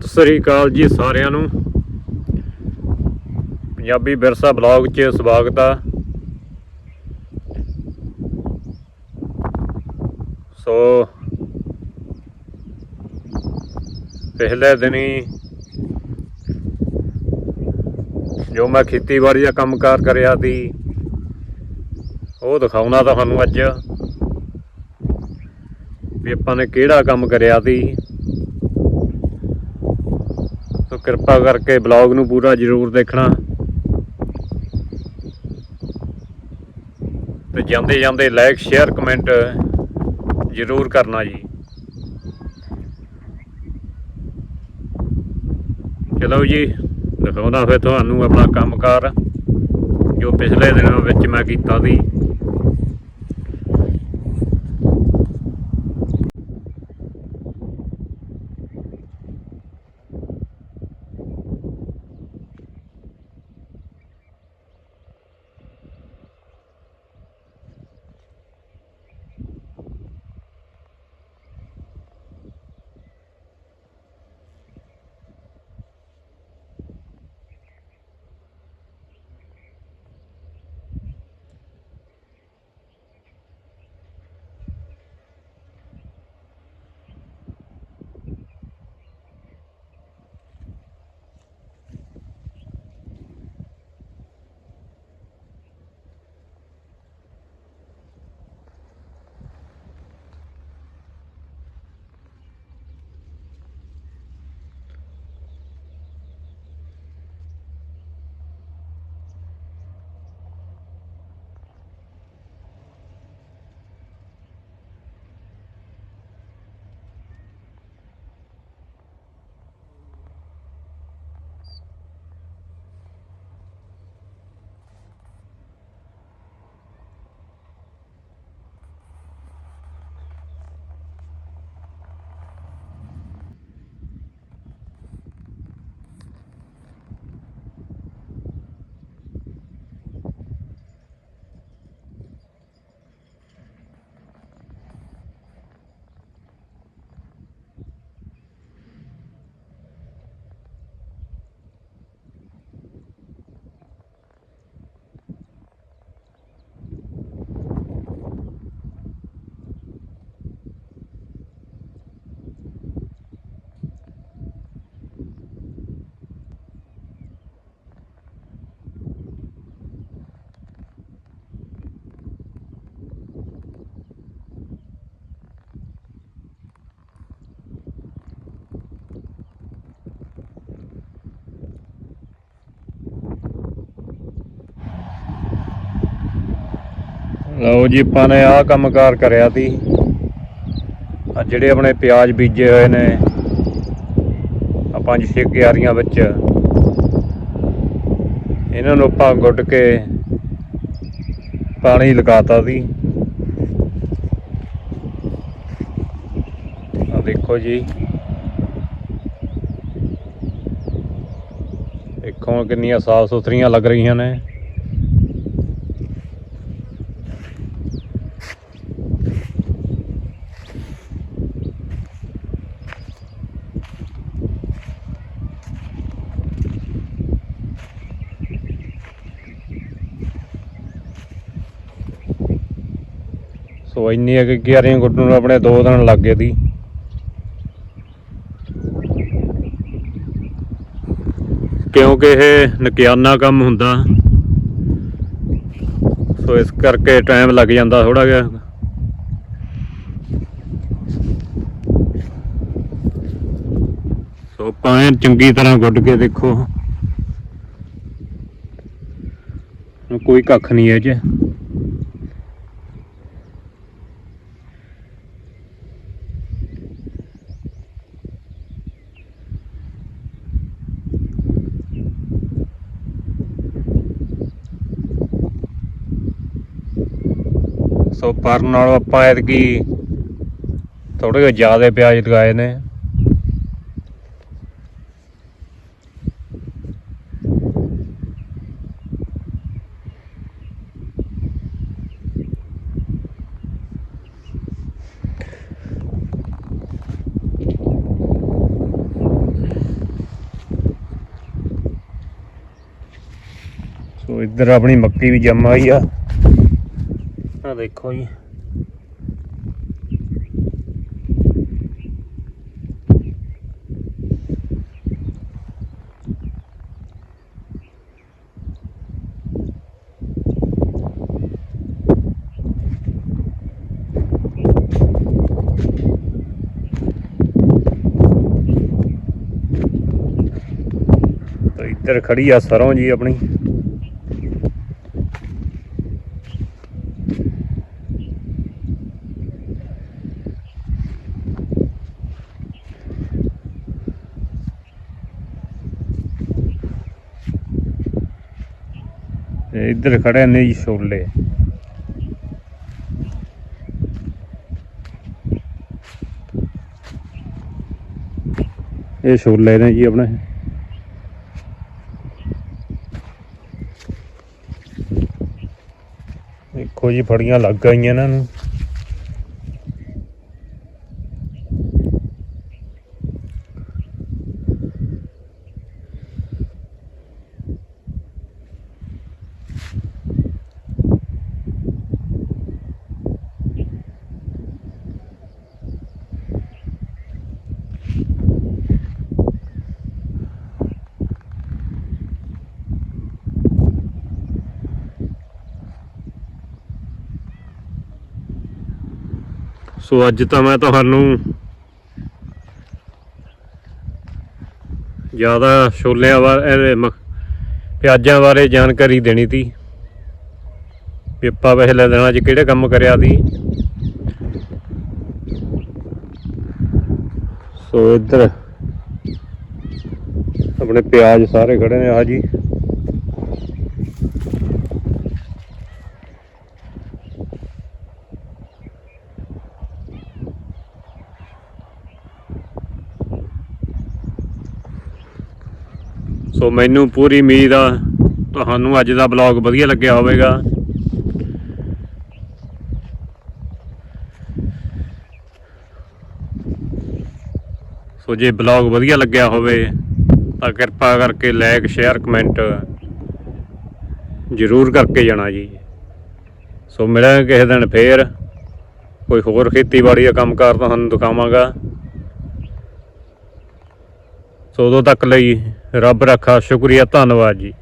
ਸਤਿ ਸ੍ਰੀ ਅਕਾਲ ਜੀ ਸਾਰਿਆਂ ਨੂੰ। ਪੰਜਾਬੀ ਵਿਰਸਾ ਬਲੌਗ 'ਚ ਸਵਾਗਤ ਆ। ਸੋ ਪਹਿਲੇ ਦਿਨੀ ਜੋ ਮੈਂ ਖੇਤੀਬਾੜੀ ਦਾ ਕੰਮਕਾਰ ਕਰਿਆ ਸੀ, ਉਹ ਦਿਖਾਉਣਾ ਤੁਹਾਨੂੰ ਅੱਜ ਵੀ ਆਪਾਂ ਨੇ ਕਿਹੜਾ ਕੰਮ ਕਰਿਆ ਸੀ। ਕਿਰਪਾ ਕਰਕੇ ਬਲੌਗ ਨੂੰ ਪੂਰਾ ਜ਼ਰੂਰ ਦੇਖਣਾ। ਤੇ ਜਾਂਦੇ ਜਾਂਦੇ ਲਾਈਕ ਸ਼ੇਅਰ ਕਮੈਂਟ ਜ਼ਰੂਰ ਕਰਨਾ ਜੀ। ਚਲੋ ਜੀ, ਦਿਖਾਉਂਦਾ ਫਿਰ ਤੁਹਾਨੂੰ ਆਪਣਾ ਕੰਮਕਾਰ ਜੋ ਪਿਛਲੇ ਦਿਨਾਂ ਵਿੱਚ ਮੈਂ ਕੀਤਾ ਸੀ। ਲਓ ਜੀ, ਆਪਾਂ ਨੇ ਆਹ ਕੰਮਕਾਰ ਕਰਿਆ ਸੀ। ਆ ਜਿਹੜੇ ਆਪਣੇ ਪਿਆਜ਼ ਬੀਜੇ ਹੋਏ ਨੇ ਆ ਪੰਜ ਛੇ ਕਿਆਰੀਆਂ ਵਿੱਚ। ਇਹਨਾਂ ਨੂੰ ਆਪਾਂ ਗੁੱਡ ਕੇ ਪਾਣੀ ਲਗਾਤਾ ਸੀ। ਆ ਦੇਖੋ ਜੀ। ਦੇਖੋ ਕਿੰਨੀਆਂ ਸਾਫ਼ ਸੁਥਰੀਆਂ ਲੱਗ ਰਹੀਆਂ ਨੇ। ਸੋ ਹੈ ਕਿ ਕਿਆਰੀਆਂ ਗੁੱਡਣ ਨੂੰ ਆਪਣੇ 2 ਦਿਨ ਲੱਗ ਗਏ ਦੀ। ਕਿਉਂਕਿ ਇਹ ਨਕਿਆਨਾ ਕੰਮ ਹੁੰਦਾ। ਸੋ ਇਸ ਕਰਕੇ ਟਾਈਮ ਲੱਗ ਜਾਂਦਾ ਥੋੜਾ ਜਿਹਾ। ਸੋ ਪਾਏ ਚੰਗੀ ਤਰ੍ਹਾਂ ਗੁੱਡ ਕੇ ਦੇਖੋ। ਕੋਈ ਕੱਖ ਨਹੀਂ ਹੈ ਜੇ। ਸੋ ਪਰ ਨਾਲੋਂ ਆਪਾਂ ਐਤਕੀ ਥੋੜੇ ਜਿਹਾ ਜ਼ਿਆਦਾ ਪਿਆਜ਼ ਲਗਾਏ ਨੇ। ਸੋ ਇੱਧਰ ਆਪਣੀ ਮੱਕੀ ਵੀ ਜੰਮ ਆਈ ਆ। ਆ ਦੇਖੋ ਜੀ। ਇੱਧਰ ਖੜੀ ਆ ਸਰੋਂ ਜੀ ਆਪਣੀ। ਤੇ ਇੱਧਰ ਖੜੇ ਨੇ ਜੀ ਛੋਲੇ ਇਹ ਛੋਲੇ ਨੇ ਜੀ ਆਪਣੇ। ਦੇਖੋ ਜੀ, ਫੜੀਆਂ ਲੱਗ ਗਈਆਂ ਇਹਨਾਂ ਨੂੰ। ਸੋ ਅੱਜ ਤਾਂ ਮੈਂ ਤੁਹਾਨੂੰ ਜ਼ਿਆਦਾ ਛੋਲਿਆਂ ਬਾਰੇ ਮ- ਪਿਆਜ਼ਾਂ ਬਾਰੇ ਜਾਣਕਾਰੀ ਦੇਣੀ ਤੀ ਵੀ ਆਪਾਂ ਪਹਿਲੇ ਦਿਨਾਂ 'ਚ ਕਿਹੜੇ ਕੰਮ ਕਰਿਆ ਸੀ। ਸੋ ਇੱਧਰ ਆਪਣੇ ਪਿਆਜ਼ ਸਾਰੇ ਖੜੇ ਨੇ ਆ ਜੀ। ਸੋ ਮੈਨੂੰ ਪੂਰੀ ਉਮੀਦ ਆ ਤੁਹਾਨੂੰ ਅੱਜ ਦਾ ਬਲੌਗ ਵਧੀਆ ਲੱਗਿਆ ਹੋਵੇਗਾ। ਸੋ ਜੇ ਬਲੌਗ ਵਧੀਆ ਲੱਗਿਆ ਹੋਵੇ ਤਾਂ ਕਿਰਪਾ ਕਰਕੇ ਲਾਈਕ ਸ਼ੇਅਰ ਕਮੈਂਟ ਜ਼ਰੂਰ ਕਰਕੇ ਜਾਣਾ ਜੀ। ਸੋ ਮਿਲਾਂਗੇ ਕਿਸੇ ਦਿਨ ਫੇਰ। ਕੋਈ ਹੋਰ ਖੇਤੀਬਾੜੀ ਦਾ ਕੰਮ ਕਾਰ ਤੁਹਾਨੂੰ ਦਿਖਾਵਾਂਗਾ। ਸੋ ਉਦੋਂ ਤੱਕ ਲਈ ਰੱਬ ਰੱਖਾ ਸ਼ੁਕਰੀਆ ਧੰਨਵਾਦ ਜੀ।